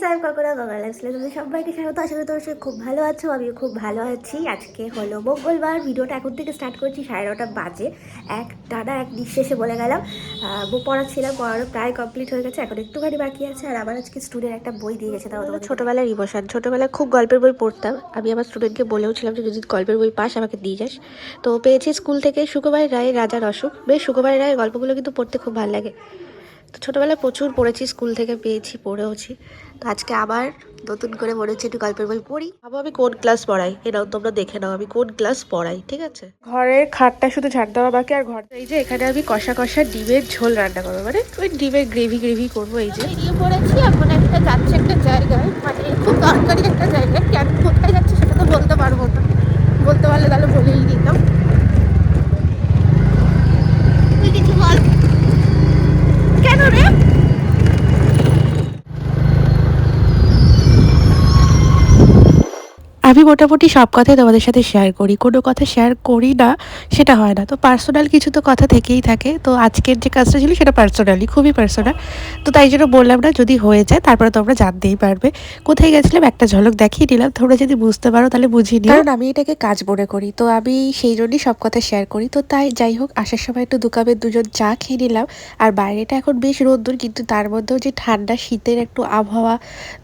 Friends আমি কখনো Ganga lifestyle তোমাদের সবাইকে স্বাগত। আশা করি তোমার খুব ভালো আছো, আমিও খুব ভালো আছি। আজকে হলো মঙ্গলবার, ভিডিওটা এখন থেকে স্টার্ট করছি সাড়ে নটা বাজে। এক টানা এক নিঃশেষে বলে গেলাম। পড়াচ্ছিলাম পড়ানো প্রায় কমপ্লিট হয়ে গেছে, এখন একটুখানি বাকি আছে। আর আমার আজকে স্টুডেন্ট একটা বই দিয়ে গেছে, তাও তোমাদের ছোটোবেলার ইমোশন ছোটোবেলায় খুব গল্পের বই পড়তাম। আমি আমার স্টুডেন্টকে বলেও ছিলাম যে যদি গল্পের বই পাস, আমাকে দিয়ে যাস। তো পেয়েছি স্কুল থেকে সুকুমার রায় রাজার অসুখ। বেশ সুকুমার রায়ের গল্পগুলো কিন্তু পড়তে খুব ভালো লাগে। তো ছোটোবেলায় প্রচুর পড়েছি স্কুল থেকে পেয়েছি পড়েওছি। তো আজকে আবার নতুন করে মনে হচ্ছে একটু গল্পের বই পড়ি। ভাবো আমি কোন ক্লাস পড়াই? এ নাও তোমরা দেখে নাও আমি কোন ক্লাস পড়াই ঠিক আছে? ঘরের খাটটা শুধু ঝাড় দেওয়া বাকি আর ঘর এই যে এখানে আমি কষা কষা ডিমের ঝোল রান্না করব। মানে ওই ডিমের গ্রেভি গ্রেভি করব এই যে। বেরিয়ে পড়েছি এখন একটা যাচ্ছে একটা জায়গায় মানে খুব দরকারি একটা জায়গায় কেন কোথায় যাচ্ছে সেটা তো বলতে পারব না বলতে পারলে তাহলে বলেই দিতাম তুই কিছু বল কেন রে আমি মোটামুটি সব কথাই তোমাদের সাথে শেয়ার করি। কোনো কথা শেয়ার করি না, সেটা হয় না। তো পার্সোনাল কিছু তো কথা থেকেই থাকে। তো আজকের যে কাজটা ছিল, সেটা পার্সোনালি খুবই পার্সোনাল তো তাই জন্য বললাম না, যদি হয়ে যায়, তারপরে তোমরা জানতেই পারবে। কোথায় গেছিলাম? একটা ঝলক দেখিয়ে নিলাম। তোমরা যদি বুঝতে পারো, তাহলে বুঝিয়ে নিও। কারণ আমি এটাকে কাজ মনে করি। তো আমি সেই জন্যই সব কথা শেয়ার করি। তো তাই যাই হোক, আসার সময় একটু দোকানের দুজন চা খেয়ে নিলাম। আর বাইরেটা এখন বেশ রোদ্দুর, কিন্তু তার মধ্যেও যে ঠান্ডা, শীতের একটু আবহাওয়া,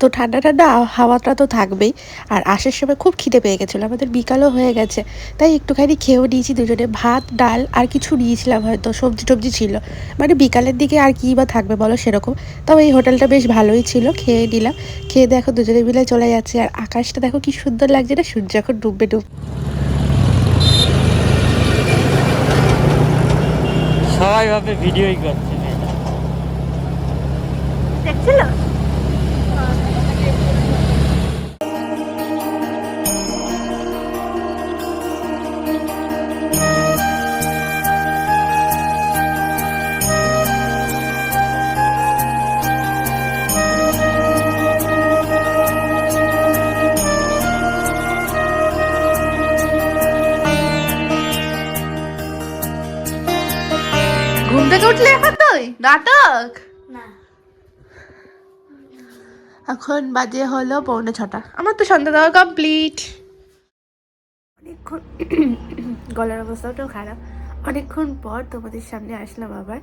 তো ঠান্ডা ঠান্ডা হাওয়াটা তো থাকবেই। আর আসার সময় খুব খিদে পেয়ে গেছিল আমাদের বিকালও হয়ে গেছে। তাই একটুখানি খেয়েও নিয়েছি দুজনে ভাত ডাল আর কিছু নিয়েছিলাম হয়তো সবজি টবজি ছিল। মানে বিকালের দিকে আর কী বা থাকবে বলো সেরকম। তবে এই হোটেলটা বেশ ভালোই ছিল খেয়ে নিলাম। খেয়ে দেখো দুজনে মিলে চলে যাচ্ছে। আর আকাশটা দেখো কি সুন্দর লাগছে না সূর্য এখন ডুববে ডুব সবাই ভাবে ভিডিওই করছে। দেখছিল? ঘুম থেকে উঠলে এখন তুই? নাটক? এখন বাজে হলো পৌনে ছটা। আমার তো সন্ধ্যা দেওয়া কমপ্লিট অনেকক্ষণ গলার অবস্থাটাও খারাপ। অনেকক্ষণ পর তোমাদের সামনে আসলাম আবার।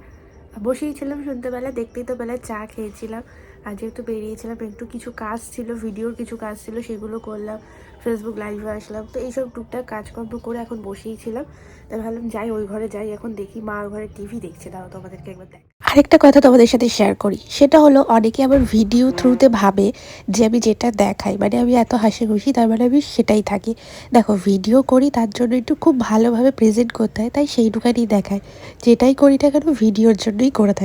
বসেই ছিলাম শুনতে বেলা দেখতেই তো বেলা চা খেয়েছিলাম। আর যেহেতু বেরিয়েছিলাম, একটু কিছু কাজ ছিল, ভিডিওর কিছু কাজ ছিল, সেগুলো করলাম ফেসবুক লাইভে আসলাম। তো এইসব টুকটাক কাজকর্ম করে এখন বসেই ছিলাম। তাই ভাবলাম যাই, ওই ঘরে যাই, এখন দেখি মা ওই ঘরে টিভি দেখছে। তাও তোমাদেরকে একবার দেখ। আরেকটা কথা তোমাদের সাথে শেয়ার করি, সেটা হলো অনেকে আবার ভিডিও থ্রুতে ভাবে যে আমি যেটা দেখাই মানে আমি এত হাসি খুশি তার মানে আমি সেটাই থাকি। দেখো ভিডিও করি, তার জন্য একটু খুব ভালোভাবে প্রেজেন্ট করতে হয়, তাই সেইটুকানি দেখায়। যেটাই করি না কেন ভিডিওর জন্যই করে থাকি।